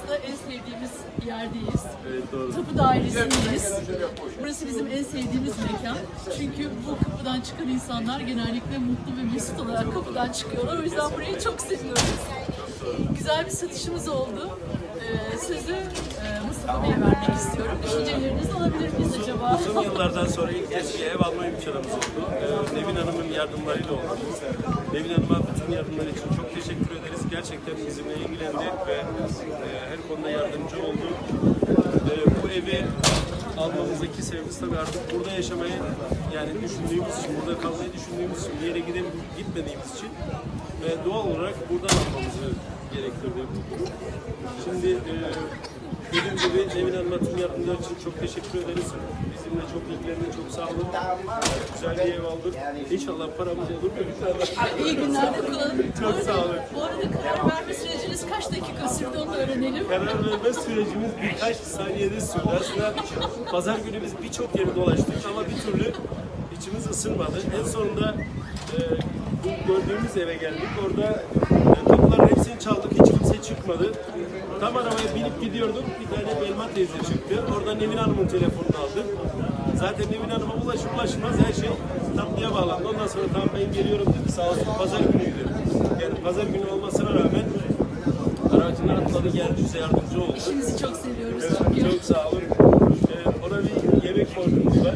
aslında en sevdiğimiz yerdeyiz. Evet doğru. Tapu dairesindeyiz. Burası bizim en sevdiğimiz mekan. Çünkü bu kapıdan çıkan insanlar genellikle mutlu ve mesut olarak kapıdan çıkıyorlar. O yüzden burayı çok seviyoruz. Güzel bir satışımız oldu. Ee, sözü e, Mustafa Bey'e vermek istiyorum. Düşüncelerinizi alabilir miyiz acaba? Uzun yıllardan sonra ilk kez bir ev alma imkanımız oldu. Ee, Nevin Hanım'ın yardımlarıyla oldu. Nevin Hanım'a bütün yardımlar için çok teşekkür ederiz. Gerçekten bizimle ilgilendi ve e, her konuda yardımcı oldu. E, bu evi almamızdaki sebebimiz tabii artık burada yaşamayı yani düşündüğümüz için, burada kalmayı düşündüğümüz için, bir yere gidip gitmediğimiz için ve doğal olarak buradan almamızı gerektirdi. Şimdi e, Dediğim gibi Nevin Hanım'a tüm yardımlar için çok teşekkür ederiz. Bizimle çok ilgilendi, çok sağ olun. Güzel bir ev aldık. İnşallah paramız olur. İyi günler de kullanın. Çok sağ olun. Bu arada karar verme süreciniz kaç dakika sürdü onu öğrenelim. Karar verme sürecimiz birkaç saniyede sürdü. Aslında pazar günü biz birçok yeri dolaştık ama bir türlü içimiz ısınmadı. En sonunda e, gördüğümüz eve geldik. Orada e, kapıların hepsini çaldık. Hiç kimse çıkmadı. Tam arabaya binip gidiyorduk. Bir tane Belma teyze çıktı. Orada Nevin Hanım'ın telefonunu aldık. Zaten Nevin Hanım'a ulaşır ulaşmaz her şey tatlıya bağlandı. Ondan sonra tamam ben geliyorum dedi. Sağ olsun pazar günüydü. Yani pazar günü olmasına rağmen aracını atladı geldi bize yardımcı oldu. İşinizi çok seviyoruz çünkü. Çok sağ olun. Ee, ona bir yemek borcumuz var.